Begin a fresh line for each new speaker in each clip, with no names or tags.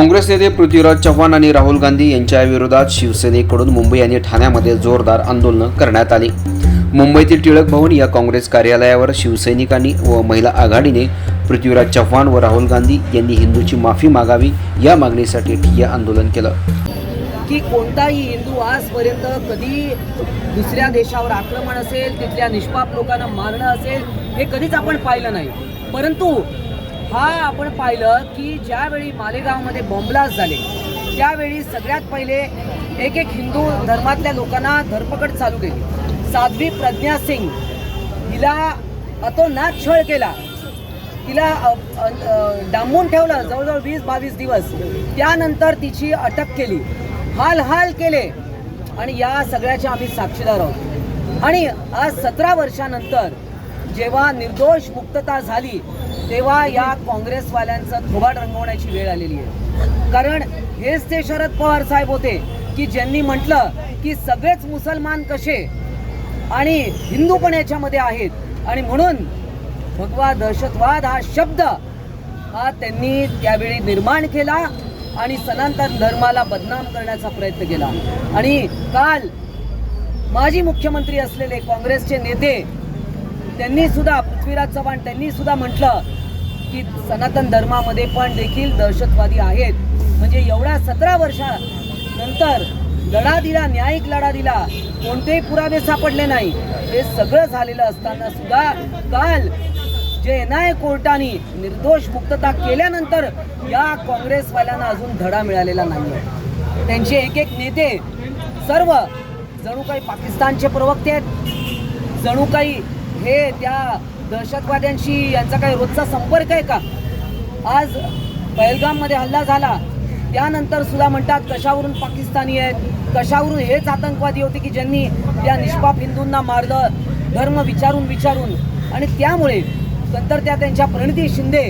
काँग्रेस नेते पृथ्वीराज चव्हाण आणि राहुल गांधी यांच्या विरोधात शिवसेनेकडून मुंबई आणि ठाण्यामध्ये जोरदार आंदोलनं करण्यात आली. मुंबईतील टिळक भवन या काँग्रेस कार्यालयावर शिवसैनिकांनी व महिला आघाडीने पृथ्वीराज चव्हाण व राहुल गांधी यांनी हिंदूची माफी मागावी या मागणीसाठी ठिय्या आंदोलन केलं.
की कोणताही हिंदू आजपर्यंत कधी दुसऱ्या देशावर आक्रमण असेल तिथल्या निष्पाप लोकांना मारणं असेल हे कधीच आपण पाहिलं नाही. परंतु हा आपण पाहिलं की ज्यावेळी मालेगावमध्ये बॉम्बलास्ट झाले त्यावेळी सगळ्यात पहिले एक एक हिंदू धर्मातल्या लोकांना धरपकड चालू केली. साध्वी प्रज्ञा सिंग हिला अतोनात छळ केला. तिला डांबून ठेवलं जवळजवळ वीस बावीस दिवस. त्यानंतर तिची अटक केली. हाल हाल केले. आणि या सगळ्याच्या आम्ही साक्षीदार आहोत. आणि आज सतरा वर्षानंतर जेव्हा निर्दोष मुक्तता झाली तेव्हा या काँग्रेसवाल्यांचा थोबाड रंगवण्याची वेळ आलेली आहे. कारण हेच ते शरद पवार साहेब होते की ज्यांनी म्हटलं की सगळेच मुसलमान कसे आणि हिंदू पण याच्यामध्ये आहेत. आणि म्हणून भगवा दहशतवाद हा शब्द हा त्यांनी त्यावेळी निर्माण केला आणि सनातन धर्माला बदनाम करण्याचा प्रयत्न केला. आणि काल माजी मुख्यमंत्री असलेले काँग्रेसचे नेते त्यांनी सुद्धा पृथ्वीराज चव्हाण त्यांनी सुद्धा म्हटलं की सनातन धर्मामध्ये पण देखील दहशतवादी आहेत. म्हणजे एवढ्या सतरा वर्षानंतर लढा दिला न्यायिक लढा दिला कोणतेही पुरावे सापडले नाही. हे सगळं झालेलं असताना सुद्धा काल जे एन आय कोर्टाने निर्दोष मुक्तता केल्यानंतर या काँग्रेसवाल्यांना अजून धडा मिळालेला नाही त्यांचे एक एक नेते सर्व जणू काही पाकिस्तानचे प्रवक्ते आहेत. जणू काही हे त्या दहशतवाद्यांशी यांचा काही रोजचा संपर्क आहे का? आज पहलगाममध्ये हल्ला झाला. त्यानंतर सुद्धा म्हणतात कशावरून पाकिस्तानी आहेत? कशावरून हेच आतंकवादी होते की ज्यांनी त्या निष्पाप हिंदूंना मारलं? धर्म विचारून विचारून. आणि त्यामुळे नंतर त्या त्यांच्या प्रणिती शिंदे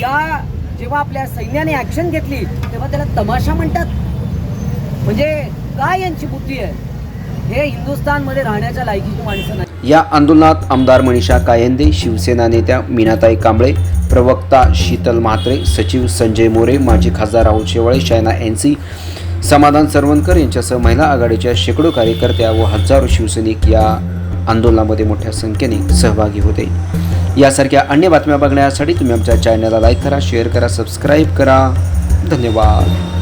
या जेव्हा आपल्या सैन्याने ॲक्शन घेतली तेव्हा त्याला तमाशा म्हणतात. म्हणजे काय यांची बुद्धी आहे? हे हिंदुस्थानमध्ये राहण्याच्या लायकीची माणसं नाही.
या आंदोलनात आमदार मनीषा कायंदे शिवसेना नेत्या मीनाताई कांबळे प्रवक्ता शीतल म्हात्रे सचिव संजय मोरे माजी खासदार राहुल शेवाळे एन एनसी समाधान सरवणकर यांच्यासह महिला आघाडीच्या शेकडो कार्यकर्त्या व हजारो शिवसैनिक या आंदोलनामध्ये मोठ्या संख्येने सहभागी होते. यासारख्या अन्य बातम्या बघण्यासाठी तुम्ही आमच्या चॅनलला लाईक करा शेअर करा सबस्क्राईब करा. धन्यवाद.